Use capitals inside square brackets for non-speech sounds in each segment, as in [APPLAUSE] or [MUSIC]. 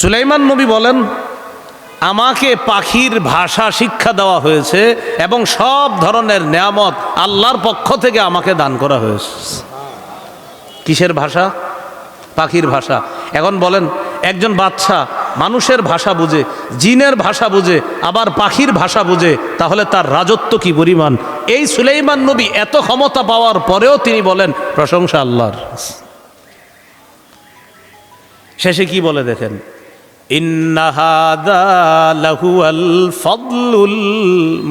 সুলাইমান নবী বলেন, আমাকে পাখির ভাষা শিক্ষা দেওয়া হয়েছে এবং সব ধরনের নেয়ামত আল্লাহর পক্ষ থেকে আমাকে দান করা হয়েছে। কিসের ভাষা? পাখির ভাষা। এখন বলেন, একজন বাচ্চা মানুষের ভাষা বুঝে, জিনের ভাষা বুঝে, আবার পাখির ভাষা বুঝে, তাহলে তার রাজত্ব কি পরিমাণ? এই সুলাইমান নবী এত ক্ষমতা পাওয়ার পরেও তিনি বলেন, প্রশংসা আল্লাহর। শেষে কি বলে দেখেন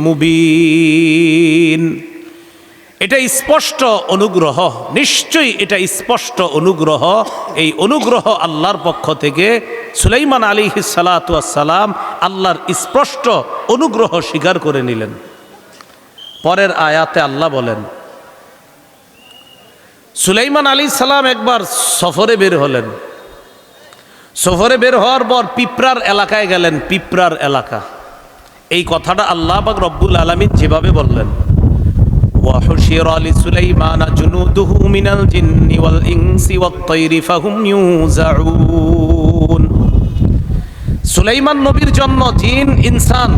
মুবিন। এটা স্পষ্ট অনুগ্রহ, নিশ্চয়ই এটা স্পষ্ট অনুগ্রহ। এই অনুগ্রহ আল্লাহর পক্ষ থেকে সুলাইমান আলী সালাম আল্লাহর স্পষ্ট অনুগ্রহ স্বীকার করে নিলেন। পরের আয়াতে আল্লাহ বলেন, সুলাইমান আলী সালাম একবার সফরে বের হলেন। সফরে বের হওয়ার পর পিঁপড়ার এলাকায় গেলেন পিঁপড়ার এলাকা এই কথাটা আল্লাহ বাক রব্বুল আলমিন যেভাবে বললেন وحشر لسليمان جنوده من الجن والإنس والطير فهم يوزعون সুলাইমান নবীর জন্য জিন ইনসান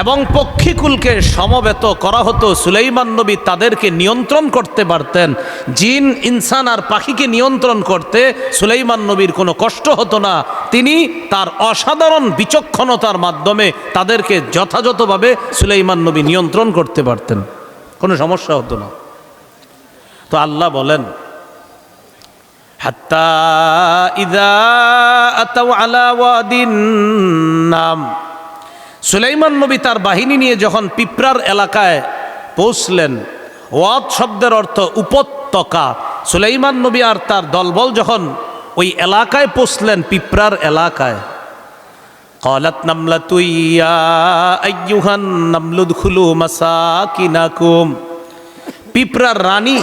এবং পক্ষীকুলকে সমবেত করা হতো। সুলাইমান নবী তাদেরকে নিয়ন্ত্রণ করতে পারতেন। জিন, ইনসান আর পাখিকে নিয়ন্ত্রণ করতে সুলাইমান নবীর কোনো কষ্ট হতো না। তিনি তার অসাধারণ বিচক্ষণতার মাধ্যমে তাদেরকে যথাযথভাবে সুলাইমান নবী নিয়ন্ত্রণ করতে পারতেন। কোনো সমস্যা হতো না। তো আল্লাহ বলেন, হাত্তা ইদা আতাউ আলা ওয়াদিন নাম। সুলাইমান নবী তার বাহিনী নিয়ে যখন পিঁপড়ার এলাকায় পৌঁছলেন ওয়াদ শব্দের অর্থ উপত্যকা সুলাইমান নবী আর তার দলবল যখন ওই এলাকায় পৌঁছলেন পিঁপড়ার এলাকায় قالت نملة يا أيها النمل ادخلوا مساكنكم পিঁপড়ার রানী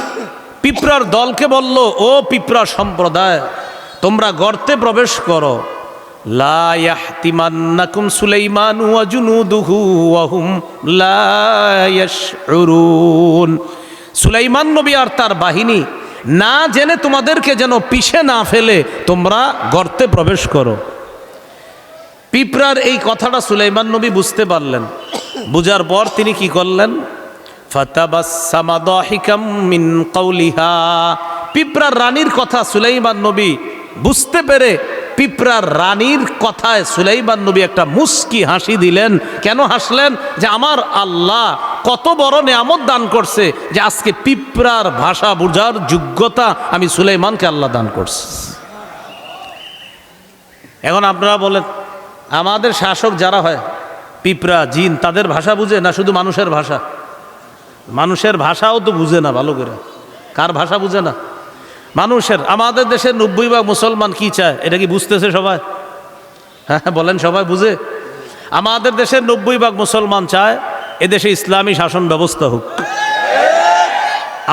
পিঁপড়ার দলকে বলল ও পিঁপড়া সম্প্রদায় তোমরা গর্তে প্রবেশ করো সুলাইমান ওয়া জুনুদুহু ওয়া হুম সুলাইমান নবী আর তার বাহিনী, না জেনে তোমাদেরকে যেন পিছে না ফেলে, তোমরা গর্তে প্রবেশ করো। পিঁপড়ার এই কথাটা সুলাইমান নবী বুঝতে পারলেন। বুঝার পর তিনি কি করলেন? পিঁপড়ার রানীর কথা সুলাইমান নবী বুঝতে পেরে পিঁপড়ার রানীর কথায় সুলাইমান নবী একটা মুস্কি হাসি দিলেন। কেন হাসলেন? যে আমার আল্লাহ কত বড় নিয়ামত দান করছে যে আজকে পিঁপড়ার ভাষা বোঝার যোগ্যতা আমি সুলাইমানকে আল্লাহ দান করছি। এখন আপনারা বলেন, আমাদের শাসক যারা হয়, পিঁপড়া, জিন, তাদের ভাষা বুঝে না শুধু মানুষের ভাষা? মানুষের ভাষাও তো বুঝে না ভালো করে। কার ভাষা বুঝে না? মানুষের আমাদের দেশের নব্বই ভাগ মুসলমান কি চায়? এটা কি বুঝতেছে সবাই? হ্যাঁ হ্যাঁ, বলেন সবাই বুঝে। আমাদের দেশের নব্বই ভাগ মুসলমান চায় এদেশে ইসলামী শাসন ব্যবস্থা হোক।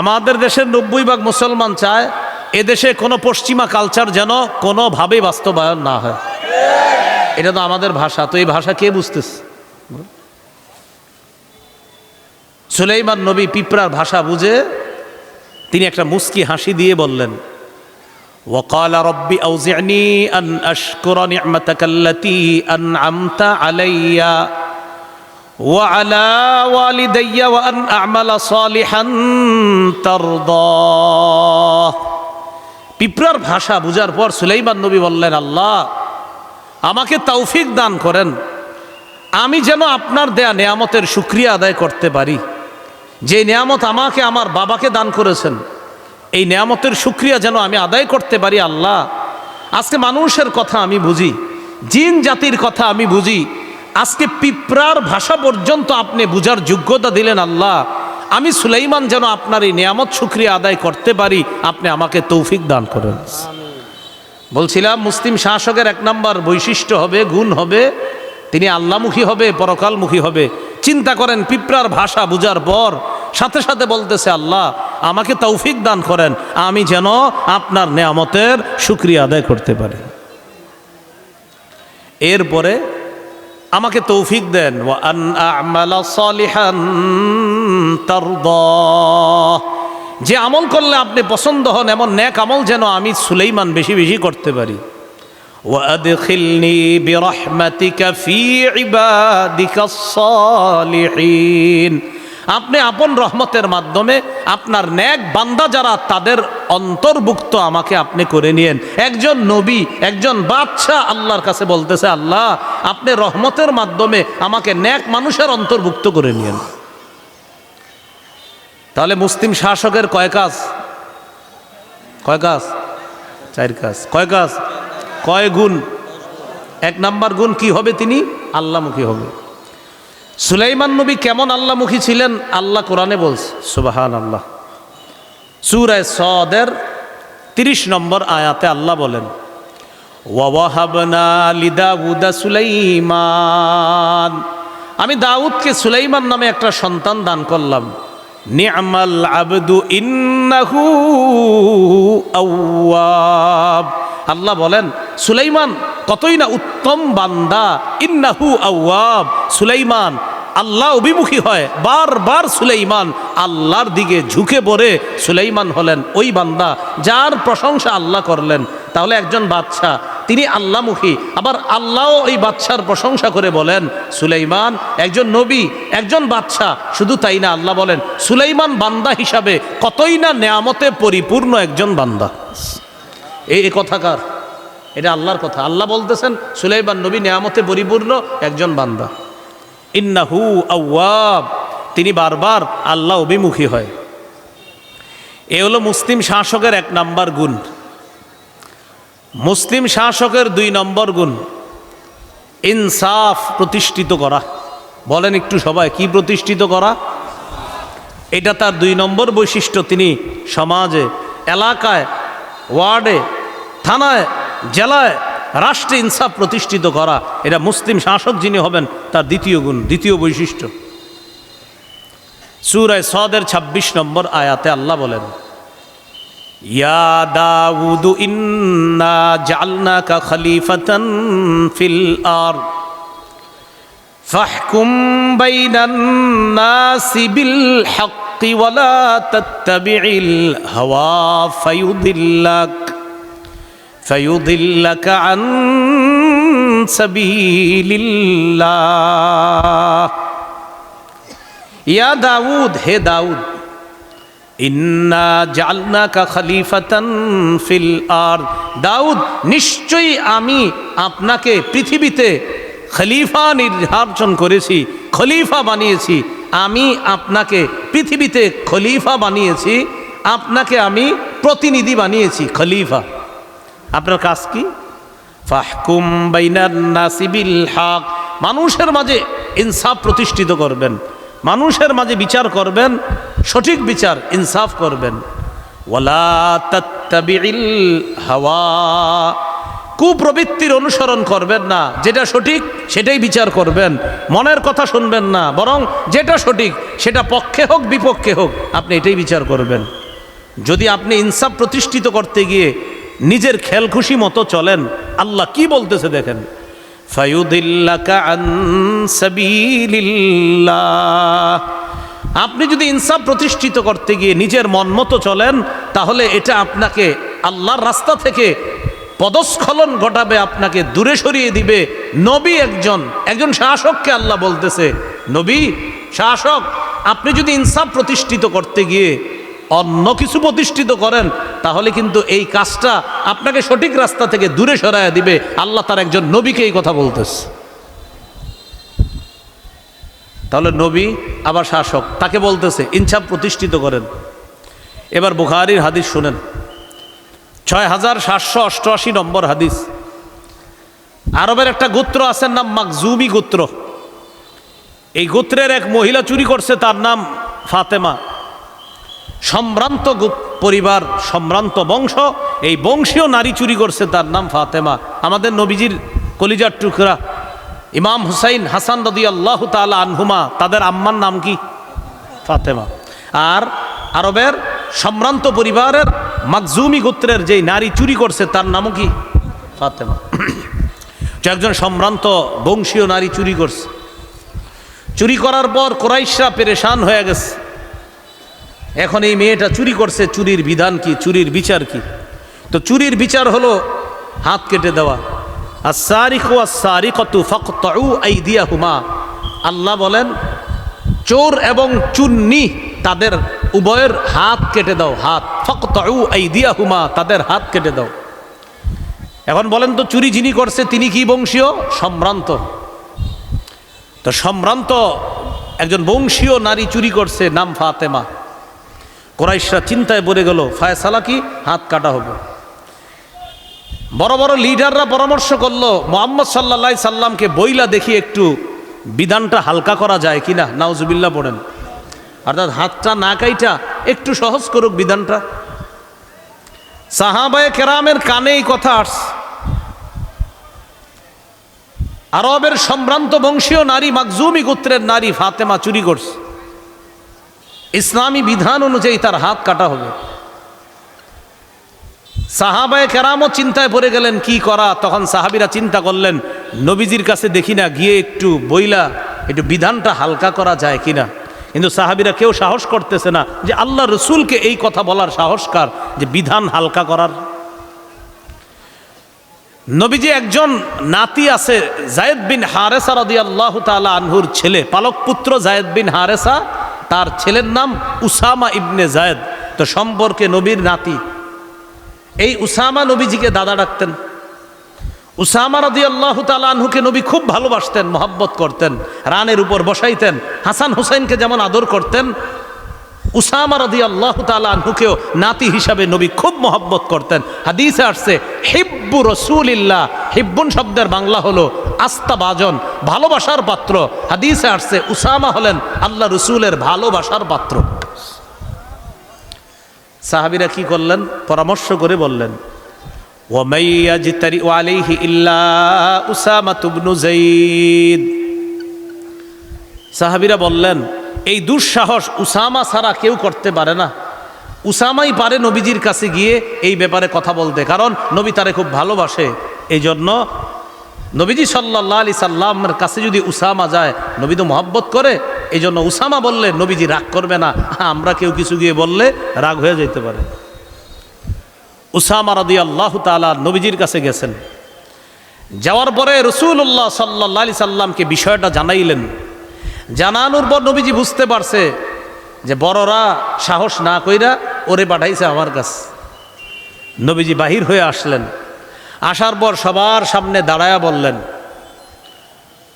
আমাদের দেশের নব্বই ভাগ মুসলমান চায় এদেশে কোনো পশ্চিমা কালচার যেন কোনোভাবেই বাস্তবায়ন না হয়। এটা তো আমাদের ভাষা তো এই ভাষা কে বুঝতেছে? সুলাইমান নবী পিঁপড়ার ভাষা বুঝে তিনি একটা মুস্কি হাসি দিয়ে বললেন وقال ربي أوزعني أن أشكر نعمتك التي أنعمت علي وعلى والدي وأن أعمل صالحا ترضاه পিঁপড়ার ভাষা বুঝার পর সুলাইমান নবী বললেন আল্লাহ আমাকে তৌফিক দান করেন আমি যেন আপনার দেয়া নেয়ামতের সুক্রিয়া আদায় করতে পারি যে নিয়ামত আমাকে আমার বাবাকে দান করেছেন, এই নিয়ামতের সুক্রিয়া যেন আমি আদায় করতে পারি আল্লাহ। আজকে মানুষের কথা আমি বুঝি, জিন জাতির কথা আমি বুঝি, আজকে পিঁপড়ার ভাষা পর্যন্ত আপনি বুঝার যোগ্যতা দিলেন আল্লাহ। আমি সুলাইমান যেন আপনার এই নিয়ামত সুক্রিয়া আদায় করতে পারি, আপনি আমাকে তৌফিক দান করেন। বলছিলাম, মুসলিম শাসকের এক নম্বর বৈশিষ্ট্য হবে, গুণ হবে তিনি আল্লামুখী হবে, পরকালমুখী হবে। চিন্তা করেন, পিঁপড়ার ভাষা বুঝার পর সাথে সাথে বলতেছে, আল্লাহ, আমাকে তৌফিক দান করেন, আমি যেন আপনার নেয়ামতের সুক্রিয়া আদায় করতে পারি। এরপরে আমাকে তৌফিক দেন। যে আমল করলে আপনি পছন্দ হন, এমন ন্যাক আমল যেন আমি সুলেইমান বেশি বেশি করতে পারি। وأدخلني برحمتك في عبادك الصالحين আপনি আপন রহমতের মাধ্যমে আপনার ন্যাক বান্দা যারা তাদের অন্তর্ভুক্ত আমাকে আপনি করে নিয়েন একজন নবী একজন বাদশাহ আল্লাহর কাছে বলতেছে আল্লাহ আপনি রহমতের মাধ্যমে আমাকে ন্যাক মানুষের অন্তর্ভুক্ত করে নিয়েন তাহলে মুসলিম শাসকের কয় কাজ কয় কাজ চার কাজ কয় কাজ কয় গুণ? এক নাম্বার গুণ কি হবে তিনি? আল্লাহমুখী হবে। সুলাইমান নবী কেমন আল্লাহমুখী ছিলেন? আল্লাহ কোরআনে বলছে সুবাহান আল্লাহ সুরায় সদের তিরিশ নম্বর আয়াতে আল্লাহ বলেন সুলাইমান। আমি দাউদকে সুলাইমান নামে একটা সন্তান দান করলাম। নি'মাল আবদু ইন্নাহু আল্লাহ বলেন সুলাইমান, কতই না উত্তম বান্দা। ইন্নাহু আওয়াব। সুলাইমান, আল্লাহ অভিমুখী হয়। বারবার সুলাইমান আল্লাহর দিকে ঝুঁকে পড়ে সুলাইমান হলেন ওই বান্দা যার প্রশংসা আল্লাহ করলেন। তাহলে একজন বাদশাহ, তিনি আল্লাহমুখী। আবার আল্লাহও এই বাদশার প্রশংসা করে বলেন, সুলাইমান, একজন নবী, একজন বাদশাহ, শুধু তাই না আল্লাহ বলেন, সুলাইমান বান্দা হিসাবে কতই না নেয়ামতে পরিপূর্ণ একজন বান্দা। এই কথাকার এটা আল্লাহর কথা। আল্লাহ বলতেছেন, সুলাইমান নবী নেয়ামতে পরিপূর্ণ একজন বান্দা। ইন্নাহু আউয়াব তিনি বারবার আল্লাহ অভিমুখী হয়। এ হলো মুসলিম শাসকের এক নাম্বার গুণ। মুসলিম শাসকের দুই নম্বর গুণ, ইনসাফ প্রতিষ্ঠিত করা। বলেন একটু সবাই, কি প্রতিষ্ঠিত করা? এটা তার দুই নম্বর বৈশিষ্ট্য। তিনি সমাজে, এলাকায়, ওয়ার্ডে, থানায় জেলায় রাষ্ট্রে ইনসাফ প্রতিষ্ঠিত করা এটা মুসলিম শাসক যিনি হবেন তার দ্বিতীয় গুণ দ্বিতীয় বৈশিষ্ট্য সুরায় সদের ২৬ নম্বর আয়াতে আল্লাহ বলেন ইয়া দাউদু ইন্না জালনাকা খলিফাতান ফিল আর فاحكم بين الناس بالحق ولا تتبع الهوى فيضلك فيضلك عن سبيل الله يا داود হে দাউদ ইন্না জালনাকা খলিফাতান ফিল আর দাউদ নিশ্চয়ই আমি আপনাকে পৃথিবীতে খলিফা নির্বাচন করেছি খলিফা বানিয়েছি আমি আপনাকে পৃথিবীতে খলিফা বানিয়েছি আপনাকে আমি প্রতিনিধি বানিয়েছি খলিফা আপনার কাজ কি? ফাহকুম বাইনান নাসিবিল হক। মানুষের মাঝে ইনসাফ প্রতিষ্ঠিত করবেন। মানুষের মাঝে বিচার করবেন, সঠিক বিচার, ইনসাফ করবেন। ওয়ালা তাত্তাবিল হাওয়া। কুপ্রবৃত্তির অনুসরণ করবেন না। যেটা সঠিক, সেটাই বিচার করবেন। মনের কথা শুনবেন না। বরং যেটা সঠিক, সেটা পক্ষে হোক, বিপক্ষে হোক, আপনি এটাই বিচার করবেন। যদি আপনি ইনসাফ প্রতিষ্ঠিত করতে গিয়ে নিজের খেল খুশি মতো চলেন। আল্লাহ কি বলতেছে দেখেন? আপনি যদি ইনসাফ প্রতিষ্ঠিত করতে গিয়ে নিজের মন মতো চলেন, তাহলে এটা আপনাকে আল্লাহর রাস্তা থেকে পদস্খলন ঘটাবে, আপনাকে দূরে সরিয়ে দিবে। নবী একজন একজন শাসককে আল্লাহ বলতেছে, নবী, শাসক, আপনি যদি ইনসাফ প্রতিষ্ঠিত করতে গিয়ে অন্য কিছু প্রতিষ্ঠিত করেন, তাহলে কিন্তু এই কাজটা আপনাকে সঠিক রাস্তা থেকে দূরে সরাইয়া দিবে। আল্লাহ তার একজন নবীকে এই কথা বলতেছে। তাহলে নবী আবার শাসক, তাকে বলতেছে, ইনসাফ প্রতিষ্ঠিত করেন। এবার বুখারির হাদিস শুনেন। ছয় হাজার সাতশো অষ্টআশি নম্বর হাদিস। আরবের একটা গোত্র আছে, নাম মাকজুমি গোত্র। এই গোত্রের এক মহিলা চুরি করছে, তার নাম ফাতেমা। সম্ভ্রান্ত পরিবার, সম্ভ্রান্ত বংশ, এই বংশীয় নারী চুরি করছে তার নাম ফাতেমা। আমাদের নবীজির কলিজার টুকরা, ইমাম হুসাইন হাসান রদি আল্লাহ তালা আনহুমা, তাদের আম্মার নাম কি? ফাতেমা। আর আরবের সম্ভ্রান্ত পরিবারের মাকজুমি গোত্রের যেই নারী চুরি করছে, তার নামও কি? ফাতেমা। যে একজন সম্ভ্রান্ত বংশীয় নারী চুরি করছে। চুরি করার পর কোরাইশরা পেরেশান হয়ে গেছে। এখন এই মেয়েটা চুরি করছে, চুরির বিধান কি, চুরির বিচার কি? তো চুরির বিচার হলো হাত কেটে দেওয়া। আসারিকু আসারিকতু ফাকতাউ আইদিয়াহুমা। আল্লাহ বলেন, চোর এবং চুন্নি তাদের উভয়ের হাত কেটে দাও, হাত। ফকতাউ হুমা তাদের হাত কেটে দাও। এখন বলেন তো, চুরি যিনি করছে, তিনি কি বংশীয়? সম্ভ্রান্ত। তো সম্ভ্রান্ত একজন বংশীয় নারী চুরি করছে, নাম ফাতেমা। কোরাইশরা চিন্তায় পড়ে গেল, ফায়সালা কি? হাত কাটা হবে। বড় বড় লিডাররা পরামর্শ করল, মোহাম্মদ সাল্লা সাল্লামকে বইলা দেখি একটু বিধানটা হালকা করা যায় কিনা নাউজুবিল্লা পড়েন। অর্থাৎ হাতটা না কাইটা একটু সহজ করুক বিধানটা। সাহাবায় কেরামের কানে এই কথা আসছে আরবের সম্ভ্রান্ত বংশীয় নারী, মাকজুমি গোত্রের নারী ফাতেমা চুরি করছে। ইসলামী বিধান অনুযায়ী তার হাত কাটা হবে। সাহাবায় কেরামও চিন্তায় পড়ে গেলেন, কি করা? তখন সাহাবিরা চিন্তা করলেন, নবীজির কাছে দেখি না, গিয়ে একটু বইলা, একটু বিধানটা হালকা করা যায় কিনা? কিন্তু সাহাবিরা কেউ সাহস করতেছে না যে আল্লাহ রসুলকে এই কথা বলার সাহসকার, যে বিধান হালকা করার। নবীজি একজন নাতি আছে, জায়েদ বিন হারেসা রদি আল্লাহ তালা আনহুর ছেলে পালক পুত্র জায়েদ বিন হারেসা। তার ছেলের নাম উসামা ইবনে জায়েদ। তো সম্পর্কে নবীর নাতি। এই উসামা নবীজিকে দাদা ডাকতেন। উসামা রদি আল্লাহ আনহুকে নবী খুব ভালোবাসতেন, মহব্বত করতেন, রানের উপর বসাইতেন, হাসান হুসাইনকে যেমন আদর করতেন, উসামা রদি আল্লাহ আনহুকেও নাতি হিসাবে নবী খুব মহব্বত করতেন। হাদিসে আসছে, হিব্বু রসুলিল্লাহ। হিব্বুন শব্দের বাংলা হলো আস্তা বাজন ভালোবাসার পাত্র। হাদিসে আসছে, উসামা হলেন আল্লাহ রসুলের ভালোবাসার পাত্র। সাহাবিরা কি করলেন? পরামর্শ করে বললেন সাহাবিরা বললেন, এই দুঃসাহস উসামা ছাড়া কেউ করতে পারে না। উসামাই পারে নবীজির কাছে গিয়ে এই ব্যাপারে কথা বলতে, কারণ নবী তারে খুব ভালোবাসে। এই জন্য নবীজি সাল্লাহ আলি সাল্লামের কাছে যদি উসামা যায়, নবী তো মহব্বত করে এই জন্য উসামা বললে, নবীজি রাগ করবে না, আমরা কেউ কিছু গিয়ে বললে রাগ হয়ে যেতে পারে। উসামা রদি আল্লাহ তালা নবীজির কাছে গেছেন। যাওয়ার পরে রসুল্লাহ সাল্লাহ আলি সাল্লামকে বিষয়টা জানাইলেন। জানানোর পর নবীজি বুঝতে পারছে যে বড়রা সাহস না কইরা ওরে পাঠাইছে আমার কাছে। নবীজি বাহির হয়ে আসলেন। আসার পর সবার সামনে দাঁড়ায়া বললেন,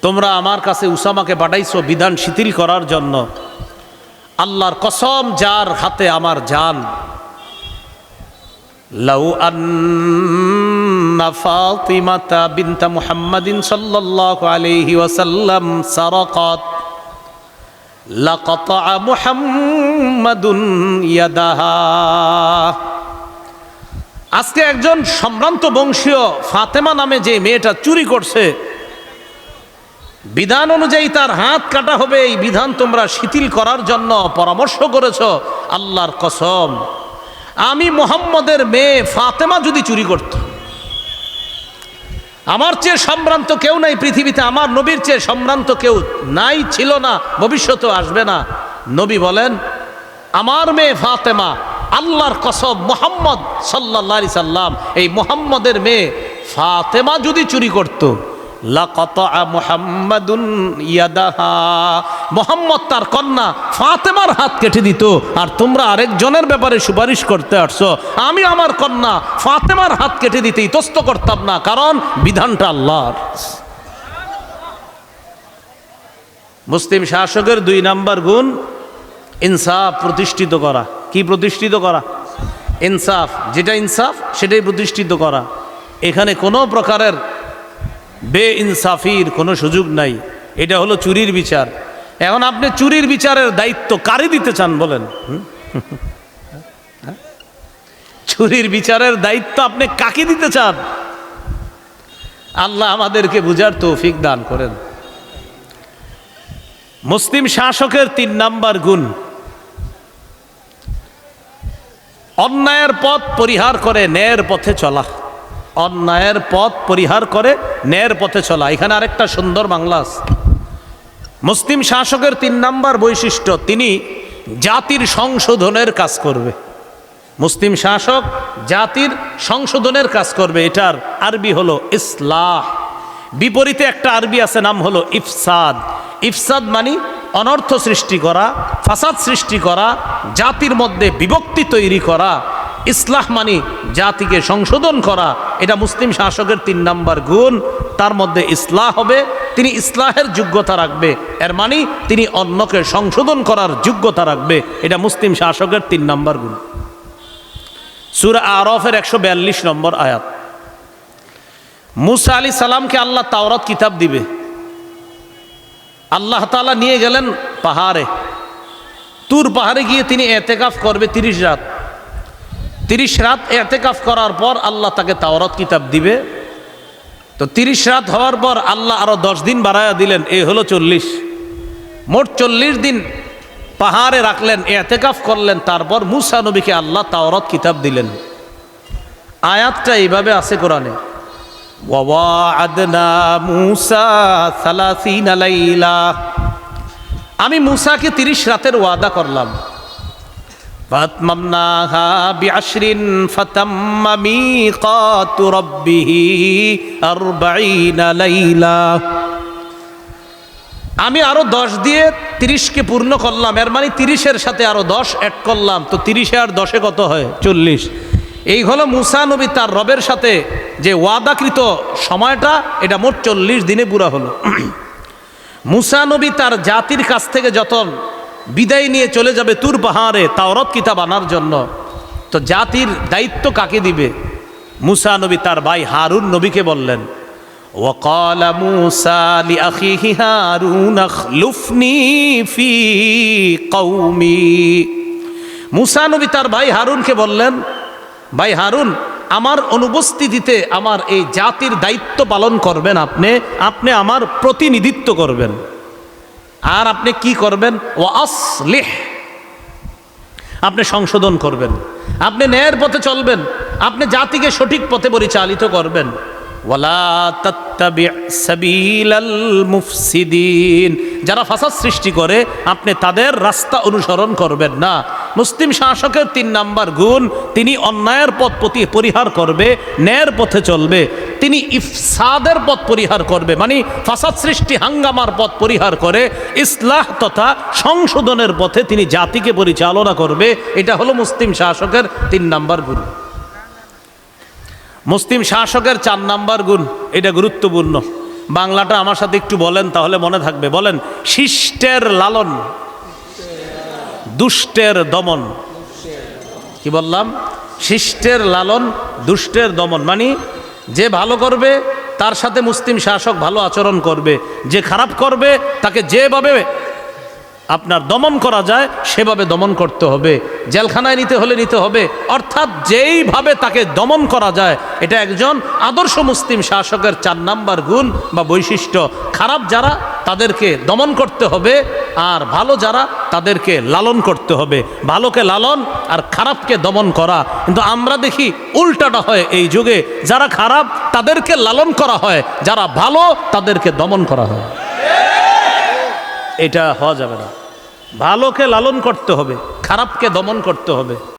তোমরা আমার কাছে উসামাকে পাঠাইছো বিধান শিথিল করার জন্য। আল্লাহর কসম, যার হাতে আমার জান। লাউ আন্না ফাতিমাতা বিনতা মুহাম্মাদিন সাল্লাল্লাহু আলাইহি ওয়াসাল্লাম সারাকাত। লাকাতা মুহাম্মাদুন ইয়াদাহা। আজকে একজন সম্ভ্রান্ত বংশীয় ফাতেমা নামে যে মেয়েটা চুরি করছে, বিধান অনুযায়ী তার হাত কাটা হবে, এই বিধান তোমরা শিথিল করার জন্য পরামর্শ করেছ, আল্লাহর কসম। আমি মোহাম্মদের মেয়ে ফাতেমা যদি চুরি করত আমার চেয়ে সম্ভ্রান্ত কেউ নাই পৃথিবীতে, আমার নবীর চেয়ে সম্ভ্রান্ত কেউ নাই, ছিল না, ভবিষ্যতেও আসবে না। নবী বলেন, আমার মেয়ে ফাতেমা আল্লাহর কসব মোহাম্মদ সাল্লা সাল্লাম, এই মোহাম্মদের মেয়ে ফাতেমা যদি চুরি করত মোহাম্মদ তার কন্যা ফাতেমার হাত কেটে দিত, আর তোমরা আরেকজনের ব্যাপারে সুপারিশ করতে আসছো, আমি আমার কন্যা ফাতেমার হাত কেটে দিতে ইতস্ত করতাম না, কারণ বিধানটা আল্লাহর। মুসলিম শাসকের দুই নাম্বার গুণ ইনসাফ প্রতিষ্ঠিত করা। কি প্রতিষ্ঠিত করা? ইনসাফ। যেটা ইনসাফ, সেটাই প্রতিষ্ঠিত করা। এখানে কোনো প্রকারের বে ইনসাফির কোনো সুযোগ নাই। এটা হলো চুরির বিচার। এখন আপনি চুরির বিচারের দায়িত্ব কারে দিতে চান বলেন? চুরির বিচারের দায়িত্ব আপনি কাকে দিতে চান? আল্লাহ আমাদেরকে বুঝার তৌফিক দান করেন। মুসলিম শাসকের তিন নাম্বার গুণ। অন্যায়ের পথ পরিহার করে ন্যায়ের পথে চলা। অন্যায়ের পথ পরিহার করে ন্যায়ের পথে চলা। এখানে আরেকটা সুন্দর বাংলা আছে। মুসলিম শাসকের তিন নাম্বার বৈশিষ্ট্য, তিনি জাতির সংশোধনের কাজ করবে। মুসলিম শাসক জাতির সংশোধনের কাজ করবে। এটার আরবি হলো ইসলাহ। বিপরীতে একটা আরবি আছে, নাম হলো ইফসাদ। ইফসাদ মানে অনর্থ সৃষ্টি করা, ফাসাদ সৃষ্টি করা, জাতির মধ্যে বিভক্তি তৈরি করা, ইসলাহ মানে জাতিকে সংশোধন করা, এটা মুসলিম শাসকের তিন নাম্বার গুণ। তার মধ্যে ইসলাহ হবে, তিনি ইসলাহের যোগ্যতা রাখবে। এর মানে তিনি অন্যকে সংশোধন করার যোগ্যতা রাখবে। এটা মুসলিম শাসকের তিন নাম্বার গুণ। সুরা আরফের একশো বিয়াল্লিশ নম্বর আয়াত। মুসা আলী সালামকে আল্লাহ তাওরাত কিতাব দিবে। আল্লাহ তালা নিয়ে গেলেন পাহাড়ে। তুর পাহাড়ে গিয়ে তিনি এতেকাফ করবে তিরিশ রাত। তিরিশ রাত এতেকাফ করার পর আল্লাহ তাকে তাওরাত কিতাব দিবে। তো তিরিশ রাত হওয়ার পর আল্লাহ আরও দশ দিন বাড়ায়া দিলেন এই হলো চল্লিশ। মোট চল্লিশ দিন পাহাড়ে রাখলেন, এতেকাফ করলেন, তারপর মুসা নবীকে আল্লাহ তাওরাত কিতাব দিলেন। আয়াতটা এইভাবে আছে কোরআনে। আমি মুসাকে তিরিশ রাতের ওয়াদা করলাম। আমি আরও দশ দিয়ে তিরিশকে পূর্ণ করলাম। এর মানে তিরিশের সাথে আরও দশ এড করলাম। তো তিরিশে আর দশে কত হয়? চল্লিশ। এই হলো মুসা নবী তার রবের সাথে যে ওয়াদাকৃত সময়টা এটা মোট চল্লিশ দিনে পুরা হলো [CLEARS THROAT] মুসা নবী তার জাতির কাছ থেকে যখন বিদায় নিয়ে চলে যাবে তুর পাহাড়ে তাওরত কিতাব আনার জন্য তো জাতির দায়িত্ব কাকে দিবে মুসা নবী তার ভাই হারুন নবীকে বললেন وقال موسى لأخيه هارون اخلفني في قومي মুসা নবী তার ভাই হারুনকে বললেন ভাই হারুন, আমার অনুপস্থিতিতে আমার এই জাতির দায়িত্ব পালন করবেন আপনি আপনি আমার প্রতিনিধিত্ব করবেন। আর আপনি কি করবেন? ও আসলিহ আপনি সংশোধন করবেন। আপনি ন্যায়ের পথে চলবেন। আপনি জাতিকে সঠিক পথে পরিচালিত করবেন। যারা ফাসাদ সৃষ্টি করে, আপনি তাদের রাস্তা অনুসরণ করবেন না। মুসলিম শাসকের তিন নাম্বার গুণ, তিনি অন্যায়ের পথ প্রতি পরিহার করবে, ন্যায়ের পথে চলবে। তিনি ইফসাদের পথ পরিহার করবে মানে ফাসাদ সৃষ্টি হাঙ্গামার পথ পরিহার করে, ইসলাহ তথা সংশোধনের পথে তিনি জাতিকে পরিচালনা করবে। এটা হলো মুসলিম শাসকের তিন নাম্বার গুণ। মুসলিম শাসকের চার নাম্বার গুণ, এটা গুরুত্বপূর্ণ। বাংলাটা আমার সাথে একটু বলেন, তাহলে মনে থাকবে। বলেন, শিষ্টের লালন, দুষ্টের দমন। কি বললাম? শিষ্টের লালন, দুষ্টের দমন। মানে যে ভালো করবে, তার সাথে মুসলিম শাসক ভালো আচরণ করবে। যে খারাপ করবে, তাকে যেভাবে আপনার দমন করা যায়, সেভাবে দমন করতে হবে। জেলখানায় নিতে হলে নিতে হবে। অর্থাৎ যেইভাবে তাকে দমন করা যায়, এটা একজন আদর্শ মুসলিম শাসকের চার নাম্বার গুণ বা বৈশিষ্ট্য। খারাপ যারা, তাদেরকে দমন করতে হবে, আর ভালো যারা, তাদেরকে লালন করতে হবে। ভালোকে লালন, আর খারাপকে দমন করা। কিন্তু আমরা দেখি উল্টাটা হয় এই যুগে। যারা খারাপ, তাদেরকে লালন করা হয়। যারা ভালো, তাদেরকে দমন করা হয়। এটা হওয়া যাবে না। ভালোকে লালন করতে হবে খারাপকে দমন করতে হবে।